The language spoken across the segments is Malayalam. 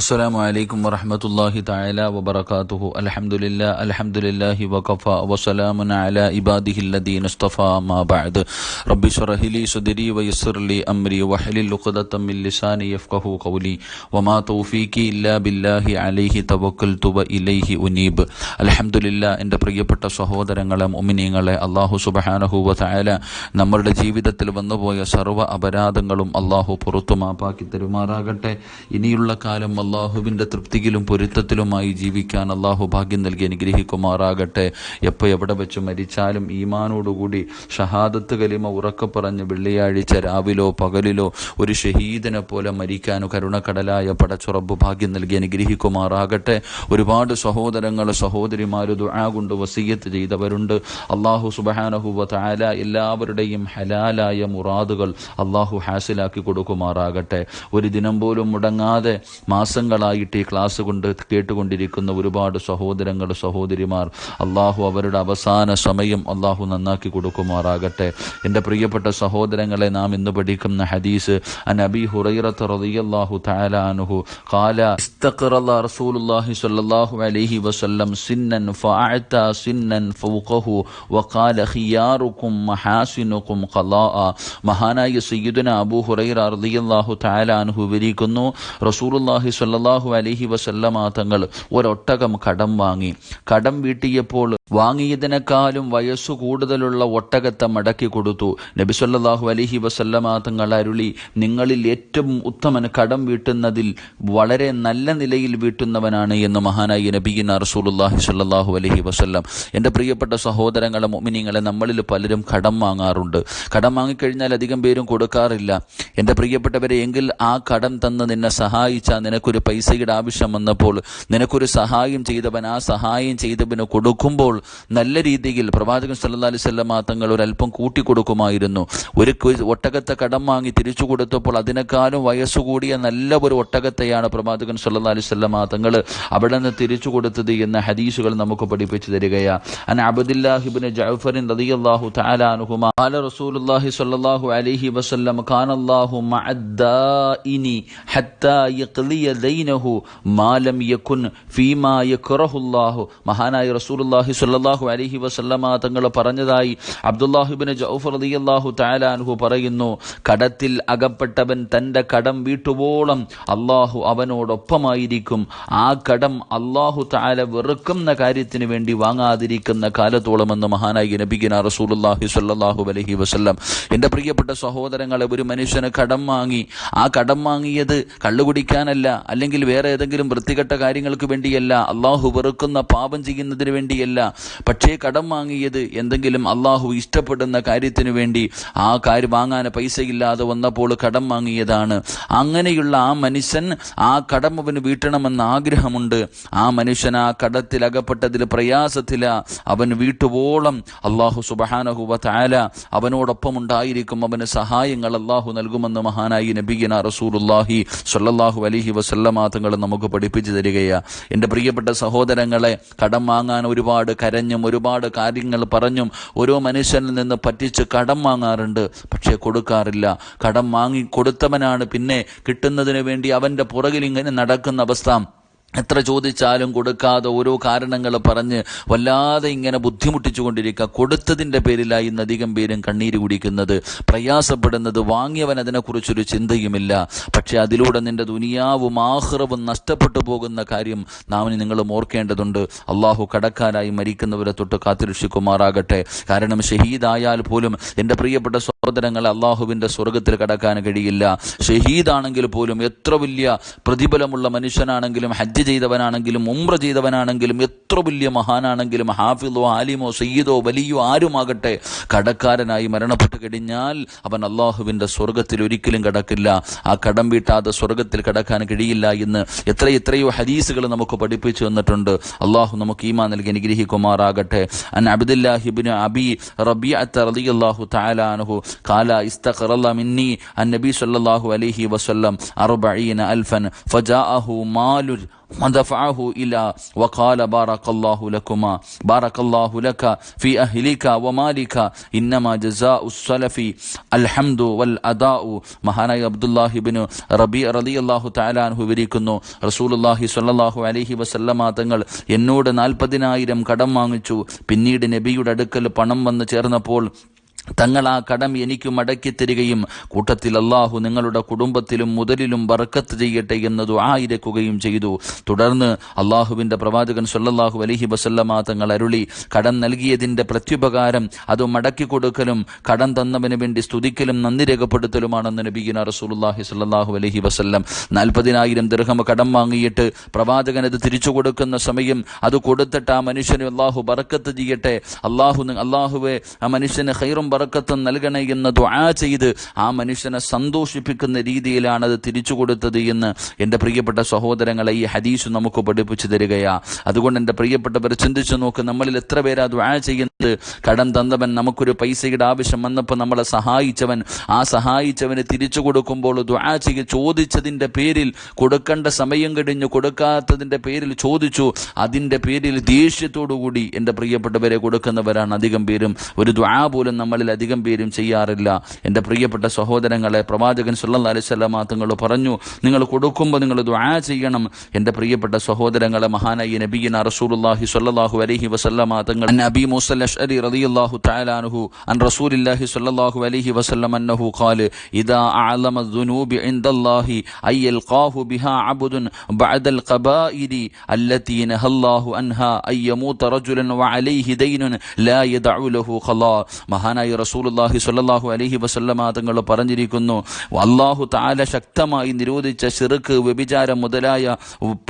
അസ്സാം വലൈക്കും വറഹമത്തല്ലാഹി തായാല വബർക്കാത്തുഹു അലഹമുല്ല അലഹമുല്ലാഹി വഖഫ വസലാമുൻ അല ഇബാദിഹില്ലദീൻ ഉസ്തഫ മാബാദ് റബ്ബി ഷറഹിലി സുദരി വയസ്സർലി അംരി വഹലിൽ ഉഖദത്തം മിൻ ലിസാനി യഫ്ഖഹു ഖൗലി. വമാ തൗഫീഖി ഇല്ലാ ബില്ലാഹി അലൈഹി തവക്കൽതു വ ഇലൈഹി ഉനീബ്. അലഹമുല്ല എന്റെ പ്രിയപ്പെട്ട സഹോദരങ്ങളെ മുഅ്മിനീങ്ങളെ അല്ലാഹു സുബ്ഹാനഹു വ തആല നമ്മളുടെ ജീവിതത്തിൽ വന്നുപോയ സർവ അപരാധങ്ങളും അല്ലാഹു പുറത്തു മാപ്പാക്കി തരുമാറാകട്ടെ. ഇനിയുള്ള കാലം അള്ളാഹുവിന്റെ തൃപ്തിയിലും പൊരുത്തത്തിലുമായി ജീവിക്കാൻ അള്ളാഹു ഭാഗ്യം നൽകി അനുഗ്രഹിക്കുമാറാകട്ടെ. എപ്പോൾ എവിടെ വെച്ച് മരിച്ചാലും ഈമാനോടുകൂടി ഷഹാദത്ത് കലിമ ഉറക്കെ പറഞ്ഞ് വെള്ളിയാഴ്ച രാവിലോ പകലിലോ ഒരു ഷഹീദിനെ പോലെ മരിക്കാനോ കരുണക്കടലായ പടച്ചുറബ് ഭാഗ്യം നൽകി അനുഗ്രഹിക്കുമാറാകട്ടെ. ഒരുപാട് സഹോദരങ്ങൾ സഹോദരിമാർ ദുആ കൊണ്ട് വസീയത്ത് ചെയ്തവരുണ്ട്. അള്ളാഹു സുബഹാനഹുവ താല എല്ലാവരുടെയും ഹലാലായ മുറാദുകൾ അള്ളാഹു ഹാസിലാക്കി കൊടുക്കുമാറാകട്ടെ. ഒരു ദിനം പോലും മുടങ്ങാതെ മാസങ്ങളായിട്ട് ഈ ക്ലാസ് കൊണ്ട് കേട്ടുകൊണ്ടിരിക്കുന്ന ഒരുപാട് സഹോദരങ്ങൾ സഹോദരിമാർ അള്ളാഹു അവരുടെ അവസാന സമയം അള്ളാഹു നന്നാക്കി കൊടുക്കുമാറാകട്ടെ. എന്റെ പ്രിയപ്പെട്ട സഹോദരങ്ങളെ നാം ഇന്ന് പഠിക്കുന്ന ഹദീസ് അൻ അബി ഹുറൈറത്ത് റളിയല്ലാഹു തആല അൻഹു ഖാല ഇസ്തഖറല്ല റസൂലുള്ളാഹി സ്വല്ലല്ലാഹു അലൈഹി വസല്ലം സിന്നൻ ഫഅഅത സിന്നൻ ഫൗഖഹു വഖാല ഖിയാറുകും മഹാസിനുകും ഖലാഅ. മഹാനായ സയ്യിദുന അബൂ ഹുറൈറ റളിയല്ലാഹു തആല അൻഹു വിവരിക്കുന്നു റസൂലുള്ളാഹി സ്വല്ലല്ലാഹു അലൈഹി വസല്ലമാ തങ്ങൾ ഒരൊട്ടകം കടം വാങ്ങി. കടം വീട്ടിയപ്പോൾ വാങ്ങിയതിനേക്കാളും വയസ്സു കൂടുതലുള്ള ഒട്ടകത്തെ മടക്കി കൊടുത്തു. നബി സല്ലല്ലാഹു അലൈഹി വസല്ലമ തങ്ങൾ അരുളി നിങ്ങളിൽ ഏറ്റവും ഉത്തമൻ കടം വീട്ടുന്നതിൽ വളരെ നല്ല നിലയിൽ വീട്ടുന്നവനാണ് എന്ന് മഹാനായി നബീന റസൂലുള്ളാഹി സ്വല്ലല്ലാഹു അലഹി വസ്ല്ലാം. എന്റെ പ്രിയപ്പെട്ട സഹോദരങ്ങളെ മൊമിനിങ്ങളെ നമ്മളിൽ പലരും കടം വാങ്ങാറുണ്ട്. കടം വാങ്ങിക്കഴിഞ്ഞാൽ അധികം പേരും കൊടുക്കാറില്ല. എന്റെ പ്രിയപ്പെട്ടവരെ എങ്കിൽ ആ കടം തന്ന് നിന്നെ സഹായിച്ച നിനക്കൊരു പൈസയുടെ ആവശ്യം വന്നപ്പോൾ നിനക്കൊരു സഹായം ചെയ്തവൻ ആ സഹായം ചെയ്തവന് കൊടുക്കുമ്പോൾ നല്ല രീതിയിൽ പ്രവാചകൻ സല്ലാ അലൈഹി വസല്ലമ തങ്ങൾ ഒരല്പം കൂട്ടിക്കൊടുക്കുമായിരുന്നു. ഒരു ഒട്ടകത്തെ കടം വാങ്ങി തിരിച്ചു കൊടുത്തപ്പോൾ അതിനേക്കാളും വയസ്സുകൂടിയ നല്ല ഒരു ഒട്ടകത്തെയാണ് പ്രവാചകൻ സല്ലാ അലൈഹി വസല്ലമ തങ്ങൾ അവിടെ നിന്ന് തിരിച്ചു കൊടുത്തത് എന്ന ഹദീസുകൾ നമുക്ക് പഠിപ്പിച്ചു തരികയാണ് അബ്ദുല്ലാഹിബ്നു ജഅഫറിൻ റളിയല്ലാഹു തആല അൻഹുമാ ഖാല റസൂലുള്ളാഹി സ്വല്ലല്ലാഹു അലൈഹി വസല്ലം കാനല്ലാഹു മഅദ്ദാഇനി ഹത്താ യഖ്ലിയ ദൈനഹു മാലം യകുൻ ഫീമാ യക്റഹുല്ലാഹു മഹാനായ റസൂലുള്ളാഹി സ്വല്ലല്ലാഹു അലിഹി വസല്ലമ തങ്ങൾ പറഞ്ഞതായി അബ്ദുല്ലാഹിബ്നു ജൗഫർ റളിയല്ലാഹു തആല അൻഹു പറയുന്നു കടത്തിൽ അകപ്പെട്ടവൻ തന്റെ കടം വീട്ടുവോളം അള്ളാഹു അവനോടൊപ്പമായിരിക്കും. ആ കടം അള്ളാഹു താല വെറുക്കുന്ന കാര്യത്തിന് വേണ്ടി വാങ്ങാതിരിക്കുന്ന കാലത്തോളമെന്ന് മഹാനായി നബിഗിന റസൂലുള്ളാഹി സല്ലാഹു അലഹി വസല്ലം. എന്റെ പ്രിയപ്പെട്ട സഹോദരങ്ങളെ ഒരു മനുഷ്യന് കടം വാങ്ങി ആ കടം വാങ്ങിയത് കള്ളുകുടിക്കാനല്ല അല്ലെങ്കിൽ വേറെ ഏതെങ്കിലും വൃത്തികെട്ട കാര്യങ്ങൾക്ക് വേണ്ടിയല്ല അള്ളാഹു വെറുക്കുന്ന പാപം ചെയ്യുന്നതിന് വേണ്ടിയല്ല പക്ഷേ കടം വാങ്ങിയത് എന്തെങ്കിലും അള്ളാഹു ഇഷ്ടപ്പെടുന്ന കാര്യത്തിന് വേണ്ടി ആ കാര്യം വാങ്ങാൻ പൈസയില്ലാതെ വന്നപ്പോൾ കടം വാങ്ങിയതാണ്. അങ്ങനെയുള്ള ആ മനുഷ്യൻ ആ കടം അവന് വീട്ടണമെന്ന ആഗ്രഹമുണ്ട്. ആ മനുഷ്യൻ ആ കടത്തിൽ അകപ്പെട്ടതിൽ പ്രയാസത്തില. അവൻ വീട്ടുവോളം അള്ളാഹു സുബഹാനഹുവ താല അവനോടൊപ്പം ഉണ്ടായിരിക്കും. അവന് സഹായങ്ങൾ അള്ളാഹു നൽകുമെന്ന് മഹാനായി നബിഗിന റസൂലുല്ലാഹി സൊല്ലാഹു അലൈഹി വസല്ലമ നമുക്ക് പഠിപ്പിച്ചു തരികയാ. എന്റെ പ്രിയപ്പെട്ട സഹോദരങ്ങളെ കടം വാങ്ങാൻ ഒരുപാട് കരഞ്ഞും ഒരുപാട് കാര്യങ്ങൾ പറഞ്ഞും ഓരോ മനുഷ്യനിൽ നിന്ന് പറ്റിച്ച് കടം വാങ്ങാറുണ്ട്. പക്ഷേ കൊടുക്കാറില്ല. കടം വാങ്ങി കൊടുത്തവനാണ് പിന്നെ കിട്ടുന്നതിന് വേണ്ടി അവന്റെ പുറകിൽ ഇങ്ങനെ നടക്കുന്ന അവസ്ഥ. എത്ര ചോദിച്ചാലും കൊടുക്കാതെ ഓരോ കാരണങ്ങൾ പറഞ്ഞ് വല്ലാതെ ഇങ്ങനെ ബുദ്ധിമുട്ടിച്ചു കൊണ്ടിരിക്കുക കൊടുത്തതിന്റെ പേരിലായി ഇന്ന് അധികം പേരും കണ്ണീര് കുടിക്കുന്നത്. പ്രയാസപ്പെടുന്നത് വാങ്ങിയവൻ അതിനെക്കുറിച്ചൊരു ചിന്തയുമില്ല. പക്ഷേ അതിലൂടെ നിന്റെ ദുനിയാവും ആഹ്റവും നഷ്ടപ്പെട്ടു പോകുന്ന കാര്യം നാം നിങ്ങളും ഓർക്കേണ്ടതുണ്ട്. അള്ളാഹു കടക്കാരായി മരിക്കുന്നവരെ തൊട്ട് കാത്തിരക്ഷിക്കുമാറാകട്ടെ. കാരണം ഷഹീദായാൽ പോലും എന്റെ പ്രിയപ്പെട്ട സഹോദരങ്ങളെ അള്ളാഹുവിന്റെ സ്വർഗത്തിൽ കടക്കാൻ കഴിയില്ല. ഷഹീദാണെങ്കിൽ പോലും എത്ര വലിയ പ്രതിഫലമുള്ള മനുഷ്യനാണെങ്കിലും ഹജ്ജ് ചെയ്തവനാണെങ്കിലും ഉംറ ചെയ്തവനാണെങ്കിലും എത്ര വലിയ മഹാനാണെങ്കിലും ഹാഫിദോ ആലിമോ സയ്യിദോ വലിയോ ആരുമാകട്ടെ കടക്കാരനായി മരണപ്പെട്ടു കഴിഞ്ഞാൽ അവൻ അള്ളാഹുവിന്റെ സ്വർഗത്തിൽ ഒരിക്കലും കടക്കില്ല. ആ കടം വീട്ടാതെ സ്വർഗത്തിൽ കടക്കാൻ കഴിയില്ല എന്ന് എത്ര എത്രയോ ഹദീസുകൾ നമുക്ക് പഠിപ്പിച്ചു വന്നിട്ടുണ്ട് അള്ളാഹു നമുക്ക് ഈമാ നൽകി അനുഗ്രഹിക്കുമാറാകട്ടെ. അൻ അബ്ദുല്ലാഹിബിന് അബി റബി അത്തറിയാഹു തആല അൻഹു قال استغفر الله مني النبي صلى الله عليه وسلم أربعين ألفا فجاءه مال ودفعه إلى وقال بارك الله لكما بارك الله لك في أهلك ومالك إنما جزاء السلف الحمد والأداء മഹാനായ അബ്ദുല്ലാഹിബിന് റബി റലി അള്ളാഹു താലാൻഹു വിവരിക്കുന്നു റസൂലുല്ലാഹി സ്വല്ലല്ലാഹു അലൈഹി വസല്ലമ തങ്ങൾ എന്നോട് നാൽപ്പതിനായിരം കടം വാങ്ങിച്ചു പിന്നീട് നബിയുടെ അടുക്കൽ പണം വന്ന് ചേർന്നപ്പോൾ തങ്ങൾ ആ കടം എനിക്ക് മടക്കി തരികയും കൂട്ടത്തിൽ അള്ളാഹു നിങ്ങളുടെ കുടുംബത്തിലും മുതലിലും ബർക്കത്ത് ചെയ്യട്ടെ എന്ന് ദുആയിരക്കുകയും ചെയ്തു. തുടർന്ന് അള്ളാഹുവിന്റെ പ്രവാചകൻ സല്ലല്ലാഹു അലഹി വസല്ലമ തങ്ങൾ അരുളി കടം നൽകിയതിന്റെ പ്രത്യുപകാരം അത് മടക്കി കൊടുക്കലും കടം തന്നവന് വേണ്ടി സ്തുതിക്കലും നന്ദി രേഖപ്പെടുത്തലുമാണെന്ന് നബീന റസൂലുള്ളാഹി സ്വല്ലല്ലാഹു അലഹി വസല്ലം നാൽപ്പതിനായിരം ദീർഘം കടം വാങ്ങിയിട്ട് പ്രവാചകൻ അത് തിരിച്ചു കൊടുക്കുന്ന സമയം അത് കൊടുത്തിട്ട് ആ മനുഷ്യന് അള്ളാഹു ബർക്കത്ത് ചെയ്യട്ടെ. അള്ളാഹു അള്ളാഹുവെ ആ മനുഷ്യന് ഹൈറും ബറക്കത്തും നൽകണേ എന്ന് ദുആ ചെയ്ത് ആ മനുഷ്യനെ സന്തോഷിപ്പിക്കുന്ന രീതിയിലാണ് അത് തിരിച്ചു കൊടുത്തത് എന്ന് എന്റെ പ്രിയപ്പെട്ട സഹോദരങ്ങളെ ഈ ഹദീസ് നമുക്ക് പഠിപ്പിച്ചു തരികയാ. അതുകൊണ്ട് എന്റെ പ്രിയപ്പെട്ടവർ ചിന്തിച്ചു നോക്ക് നമ്മളിൽ എത്ര പേരാ ദുആ ചെയ്യുന്നത്? കടം തന്നവൻ നമുക്കൊരു പൈസയുടെ ആവശ്യം വന്നപ്പോൾ നമ്മളെ സഹായിച്ചവൻ. ആ സഹായിച്ചവന് തിരിച്ചു കൊടുക്കുമ്പോൾ ദുആ ചെയ്ത് ചോദിച്ചതിന്റെ പേരിൽ കൊടുക്കേണ്ട സമയം കഴിഞ്ഞു. കൊടുക്കാത്തതിന്റെ പേരിൽ ചോദിച്ചു. അതിന്റെ പേരിൽ ദേഷ്യത്തോടുകൂടി എന്റെ പ്രിയപ്പെട്ടവരെ കൊടുക്കുന്നവരാണ് അധികം പേരും. ഒരു ദുആ പോലും അധികം പേരും ചെയ്യാറില്ല. എന്റെ പ്രിയപ്പെട്ട സഹോദരങ്ങളെ പ്രവാചകൻ സുല്ലാ അലിസ്വല്ലാ തങ്ങൾ പറഞ്ഞു നിങ്ങൾ കൊടുക്കുമ്പോൾ നിങ്ങൾ ദ്വാ ചെയ്യണം. എന്റെ പ്രിയപ്പെട്ട സഹോദരങ്ങളെ മഹാനായി നബീന റസൂലുല്ലാഹി സ്വല്ലാഹു അലഹി വസല്ലമ തങ്ങൾ നബി മൂസലി റലിയല്ലാഹു താലാനുഹു അൻ റസൂലില്ലാഹി സ്വല്ലാഹു അലഹി വസല്ലം അന്നഹു ഖാൽ ഇദാ അലമ ദുനൂബി ഇൻദല്ലാഹി ഐ എൽ ഖാഹു ബിഹാ അബുദുൻ ബഅദൽ ഖബായിരി അല്ലത്തി നഹല്ലാഹു അൻഹ ഐ യമൂത റജുലൻ വഅലൈഹി ദൈനുൻ ലാ യദഉ ലഹു ഖലാ. മഹാനായി റസൂലുള്ളാഹി സ്വല്ലല്ലാഹു അലൈഹി വസല്ലമ തങ്ങൾ പറഞ്ഞിരിക്കുന്നു അള്ളാഹു താല ശക്തമായി നിരോധിച്ച ശിർക്ക് വ്യഭിചാരം മുതലായ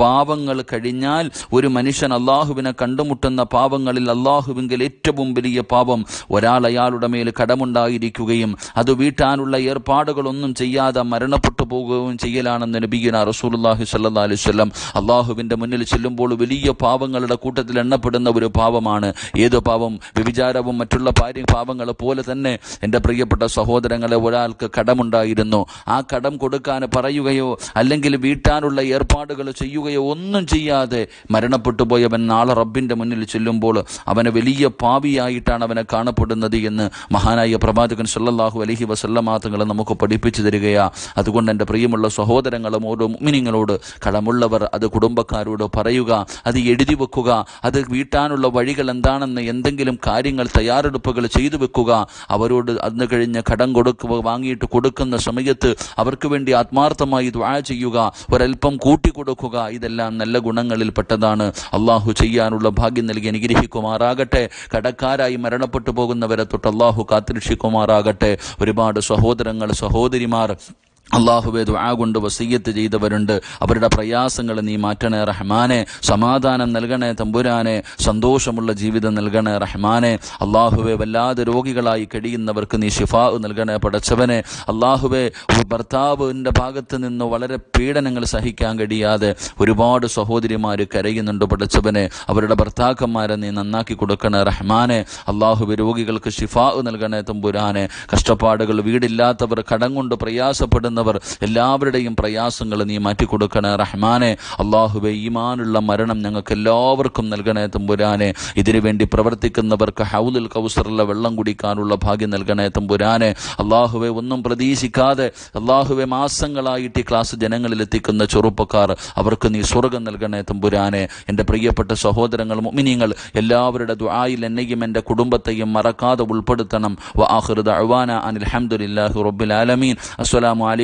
പാപങ്ങൾ കഴിഞ്ഞാൽ ഒരു മനുഷ്യൻ അള്ളാഹുവിനെ കണ്ടുമുട്ടുന്ന പാപങ്ങളിൽ അള്ളാഹുവിങ്കിൽ ഏറ്റവും വലിയ പാപം ഒരാൾ അയാളുടെ മേൽ കടമുണ്ടായിരിക്കുകയും അത് വീട്ടാനുള്ള ഏർപ്പാടുകളൊന്നും ചെയ്യാതെ മരണപ്പെട്ടു പോകുകയും ചെയ്യലാണെന്ന് നബീന സ്വല്ലല്ലാഹു അലൈഹി വസല്ലം അള്ളാഹുവിന്റെ മുന്നിൽ ചെല്ലുമ്പോൾ വലിയ പാപങ്ങളുടെ കൂട്ടത്തിൽ എണ്ണപ്പെടുന്ന ഒരു പാപമാണ്. ഏത് പാപം? വ്യഭിചാരവും മറ്റുള്ള പാര്യ പാപങ്ങൾ പോലെ തന്നെ എന്റെ പ്രിയപ്പെട്ട സഹോദരങ്ങളെ ഒരാൾക്ക് കടമുണ്ടായിരുന്നു. ആ കടം കൊടുക്കാൻ പറയുകയോ അല്ലെങ്കിൽ വീട്ടാനുള്ള ഏർപ്പാടുകൾ ചെയ്യുകയോ ഒന്നും ചെയ്യാതെ മരണപ്പെട്ടു പോയവൻ നാളെ റബ്ബിന്റെ മുന്നിൽ ചെല്ലുമ്പോൾ അവനെ വലിയ പാവിയായിട്ടാണ് അവനെ കാണപ്പെടുന്നത് എന്ന് മഹാനായ പ്രവാചകൻ സല്ലാഹു അലഹി വസല്ലമ തങ്ങൾ നമുക്ക് പഠിപ്പിച്ചു തരികയാ. അതുകൊണ്ട് എന്റെ പ്രിയമുള്ള സഹോദരങ്ങളും ഓരോ മുഅ്മിനീങ്ങളോട് കടമുള്ളവർ അത് കുടുംബക്കാരോട് പറയുക അത് എഴുതി വെക്കുക അത് വീട്ടാനുള്ള വഴികൾ എന്താണെന്ന് എന്തെങ്കിലും കാര്യങ്ങൾ തയ്യാറെടുപ്പുകൾ ചെയ്തു വെക്കുക അവരോട് അന്ന് കഴിഞ്ഞ് കടം കൊടുക്കുക വാങ്ങിയിട്ട് കൊടുക്കുന്ന സമയത്ത് അവർക്ക് വേണ്ടി ആത്മാർത്ഥമായി ദ്വാ ചെയ്യുക ഒരൽപ്പം കൂട്ടിക്കൊടുക്കുക ഇതെല്ലാം നല്ല ഗുണങ്ങളിൽ പെട്ടതാണ്. അള്ളാഹു ചെയ്യാനുള്ള ഭാഗ്യം നൽകി അനുഗ്രഹിക്കുമാറാകട്ടെ. കടക്കാരായി മരണപ്പെട്ടു പോകുന്നവരെ തൊട്ട് അള്ളാഹു കാത്തിരക്ഷിക്കുമാറാകട്ടെ. ഒരുപാട് സഹോദരങ്ങൾ സഹോദരിമാർ അള്ളാഹുവെ ദുആ കൊണ്ട് വസീയത്ത് ചെയ്തവരുണ്ട്. അവരുടെ പ്രയാസങ്ങൾ നീ മാറ്റണേ റഹ്മാനെ. സമാധാനം നൽകണേ തമ്പുരാനെ. സന്തോഷമുള്ള ജീവിതം നൽകണേ റഹ്മാനെ. അള്ളാഹുബെ വല്ലാതെ രോഗികളായി കഴിയുന്നവർക്ക് നീ ഷിഫാ നൽകണേ പടച്ചവനെ. അള്ളാഹുബെ ഭർത്താവിന്റെ ഭാഗത്ത് നിന്ന് വളരെ പീഡനങ്ങൾ സഹിക്കാൻ കഴിയാതെ ഒരുപാട് സഹോദരിമാർ കരയുന്നുണ്ട് പടച്ചവനെ. അവരുടെ ഭർത്താക്കന്മാരെ നീ നന്നാക്കി കൊടുക്കണേ റഹ്മാനെ. അള്ളാഹുബെ രോഗികൾക്ക് ഷിഫാ നൽകണേ തമ്പുരാനെ. കഷ്ടപ്പാടുകൾ വീടില്ലാത്തവർ കടം കൊണ്ട് പ്രയാസപ്പെടുന്നവർ എല്ലാവരുടെയും പ്രയാസങ്ങൾ നീ മാറ്റിക്കൊടുക്കണേ. റഹ്മാനെ അള്ളാഹുബെ ഈമാനുള്ള മരണം ഞങ്ങൾക്ക് എല്ലാവർക്കും നൽകണേ തമ്പുരാനെ. ഇതിനു വേണ്ടി പ്രവർത്തിക്കുന്നവർക്ക് ഹൗലുൽ കൗസറിലെ വെള്ളം കുടിക്കാനുള്ള ഭാഗ്യം നൽകണേ തമ്പുരാനെ. അള്ളാഹുവെ ഒന്നും പ്രതീക്ഷിക്കാതെ അള്ളാഹുവെ മാസങ്ങളായിട്ട് ഈ ക്ലാസ് ജനങ്ങളിൽ എത്തിക്കുന്ന ചെറുപ്പക്കാർ അവർക്ക് നീ സ്വർഗം നൽകണേ തമ്പുരാനെ. എന്റെ പ്രിയപ്പെട്ട സഹോദരങ്ങൾ മുമിനിയങ്ങൾ എല്ലാവരുടെ ദുആയിൽ എന്നെയും എന്റെ കുടുംബത്തെയും മറക്കാതെ ഉൾപ്പെടുത്തണം. വ ആഖിറു ദഅവാന അനിൽ ഹംദുലില്ലാഹി റബ്ബിൽ ആലമീൻ. അസ്സലാമു അലൈക്കും